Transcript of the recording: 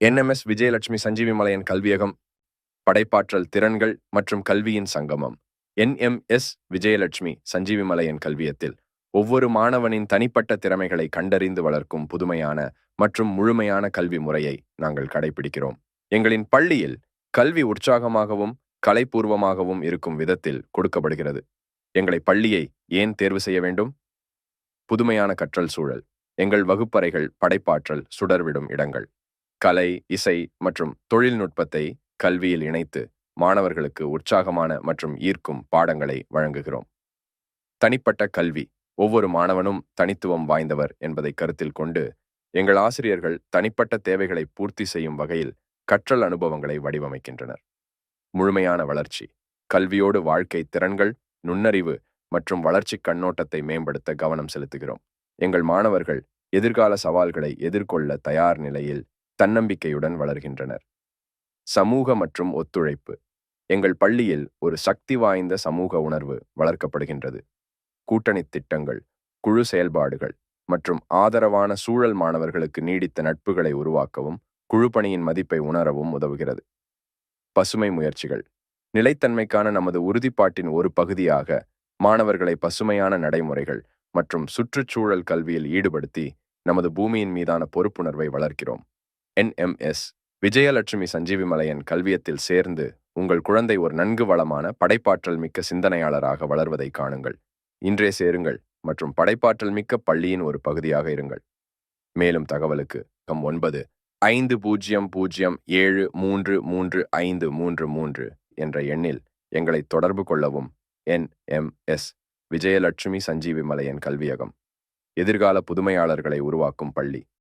NMS Vijayalakshmi Sanjeevi Malayan கல்வியகம் படைப்பாற்றல் திறன்கள் மற்றும் கல்வியின் சங்கமம். என்எம்எஸ் விஜயலட்சுமி சஞ்சீவி மலையன் கல்வியத்தில் ஒவ்வொரு மாணவனின் தனிப்பட்ட திறமைகளை கண்டறிந்து வளர்க்கும் புதுமையான மற்றும் முழுமையான கல்வி முறையை நாங்கள் கடைபிடிக்கிறோம். எங்களின் பள்ளியில் கல்வி உற்சாகமாகவும் கலைப்பூர்வமாகவும் இருக்கும் விதத்தில் கொடுக்கப்படுகிறது. எங்களை பள்ளியை ஏன் தேர்வு செய்ய வேண்டும்? புதுமையான கற்றல் சூழல் எங்கள் வகுப்பறைகள் படைப்பாற்றல் சுடர்விடும் இடங்கள். கலை இசை மற்றும் தொழில்நுட்பத்தை கல்வியில் இணைத்து மாணவர்களுக்கு உற்சாகமான மற்றும் ஈர்க்கும் பாடங்களை வழங்குகிறோம். தனிப்பட்ட கல்வி ஒவ்வொரு மாணவனும் தனித்துவம் வாய்ந்தவர் என்பதை கருத்தில் கொண்டு எங்கள் ஆசிரியர்கள் தனிப்பட்ட தேவைகளை பூர்த்தி செய்யும் வகையில் கற்றல் அனுபவங்களை வடிவமைக்கின்றனர். முழுமையான வளர்ச்சி கல்வியோடு வாழ்க்கை திறன்கள் நுண்ணறிவு மற்றும் வளர்ச்சி கண்ணோட்டத்தை மேம்படுத்த கவனம் செலுத்துகிறோம். எங்கள் மாணவர்கள் எதிர்கால சவால்களை எதிர்கொள்ள தயார் நிலையில் தன்னம்பிக்கையுடன் வளர்கின்றனர். சமூக மற்றும் ஒத்துழைப்பு. எங்கள் பள்ளியில் ஒரு சக்தி வாய்ந்த சமூக உணர்வு வளர்க்கப்படுகின்றது. கூட்டணி திட்டங்கள் குழு செயல்பாடுகள் மற்றும் ஆதரவான சூழல் மாணவர்களுக்கு நீடித்த நட்புகளை உருவாக்கவும் குழுப்பணியின் மதிப்பை உணரவும் உதவுகிறது. பசுமை முயற்சிகள். நிலைத்தன்மைக்கான நமது உறுதிப்பாட்டின் ஒரு பகுதியாக மாணவர்களை பசுமையான நடைமுறைகள் மற்றும் சுற்றுச்சூழல் கல்வியில் ஈடுபடுத்தி நமது பூமியின் மீதான பொறுப்புணர்வை வளர்க்கிறோம். என்எம்எஸ் விஜயலட்சுமி சஞ்சீவி மலையன் கல்வியத்தில் சேர்ந்து உங்கள் குழந்தை ஒரு நன்கு வளமான படைப்பாற்றல் மிக்க சிந்தனையாளராக வளர்வதை காணுங்கள். இன்றே சேருங்கள் மற்றும் படைப்பாற்றல் மிக்க பள்ளியின் ஒரு பகுதியாக இருங்கள். மேலும் தகவலுக்கு கம் ஒன்பது ஐந்து பூஜ்ஜியம் பூஜ்ஜியம் ஏழு மூன்று மூன்று ஐந்து மூன்று மூன்று என்ற எண்ணில் எங்களை தொடர்பு கொள்ளவும். என்எம்எஸ் விஜயலட்சுமி சஞ்சீவி மலையன் கல்வியகம். எதிர்கால புதுமையாளர்களை உருவாக்கும் பள்ளி.